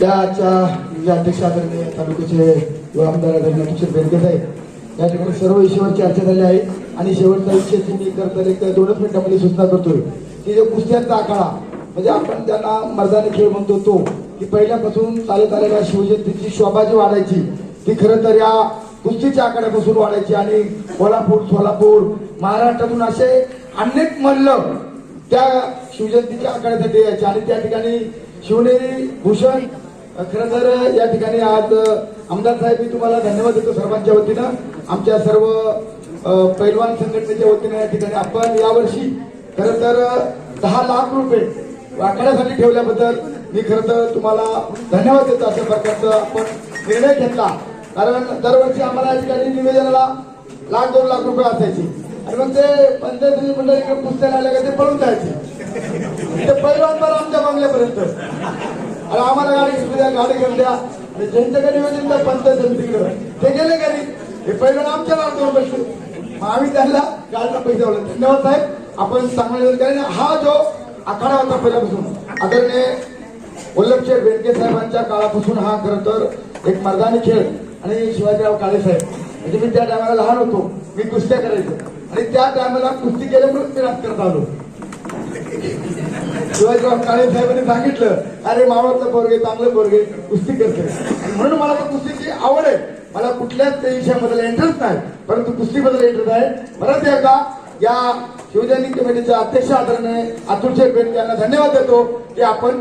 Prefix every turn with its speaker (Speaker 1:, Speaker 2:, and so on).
Speaker 1: त्याच्या जे अध्यक्ष तालुक्याचे व आमदार आदरणीय किशोर बेनके साहेब या ठिकाणी सर्व विषयावर चर्चा झाली आहे. आणि शेवटचा विषय तुम्ही मी करता एक दोनच मिनिटांमध्ये सूचना करतोय. की जो कुस्त्यांचा आखाडा म्हणजे आपण त्यांना मर्दानी खेळ म्हणतो तो की पहिल्यापासून चालत आलेल्या शिवजयंतीची शोभा जी वाढायची ती खरं तर या कुस्तीच्या आखाड्यापासून वाढायची. आणि कोल्हापूर सोलापूर महाराष्ट्रातून असे अनेक मल्ल त्या शिवजयंतीच्या आखाड्यासाठी यायचे. आणि त्या ठिकाणी शिवनेरी भूषण खरं तर या ठिकाणी आज आमदार साहेब मी तुम्हाला धन्यवाद देतो सर्वांच्या वतीनं. आमच्या सर्व पैलवान संघटनेच्या वतीनं या ठिकाणी आपण यावर्षी खरं तर दहा लाख रुपये आखाड्यासाठी ठेवल्याबद्दल मी खरं तर तुम्हाला धन्यवाद देतो अशा प्रकारचा आपण निर्णय घेतला. कारण दरवर्षी आम्हाला या ठिकाणी निवेदनाला लाख दोन लाख रुपये असायचे. आणि मग ते पंचायत मंडळ इकडे पुस्तक आले का ते पळून जायचे. ते पहिलवान बरं आमच्या मागल्यापर्यंत. आणि आम्हाला गाडी घेऊन द्या गाडी घेऊन द्या. आणि ज्यांच्याकडे नियोजन त्या पंचायत समितीकडे ते गेले घरी. हे पहिलं आमच्या लावतो बसले. मग आम्ही त्यांना गाडीला पैसे दिले धन्यवाद साहेब. आपण चांगले कारण हा जो आखाडा होता पहिल्यापासून आदरणीय वल्लभशेठ बेडके साहेबांच्या काळापासून हा खरं तर एक मर्दानी खेळ. आणि शिवाजीराव काळे साहेब. म्हणजे मी त्या टायमाला लहान होतो. मी कुस्त्या करायचो. आणि त्या टायमाला कुस्ती केल्यामुळे मी राजकारणात आलो. शिवाजीराव काळे साहेबांनी सांगितलं अरे मावळातलं पोरगे चांगलं पोरगे कुस्ती करते. म्हणून मला त्या कुस्तीची आवड आहे. मला कुठल्याच विषयाबद्दल इंटरेस्ट नाही परंतु कुस्तीबद्दल इंटरेस्ट आहे. परत एकदा या शिवजयंती कमिटीच्या अध्यक्ष आदरणीय अतुल शेठ यांना धन्यवाद देतो की आपण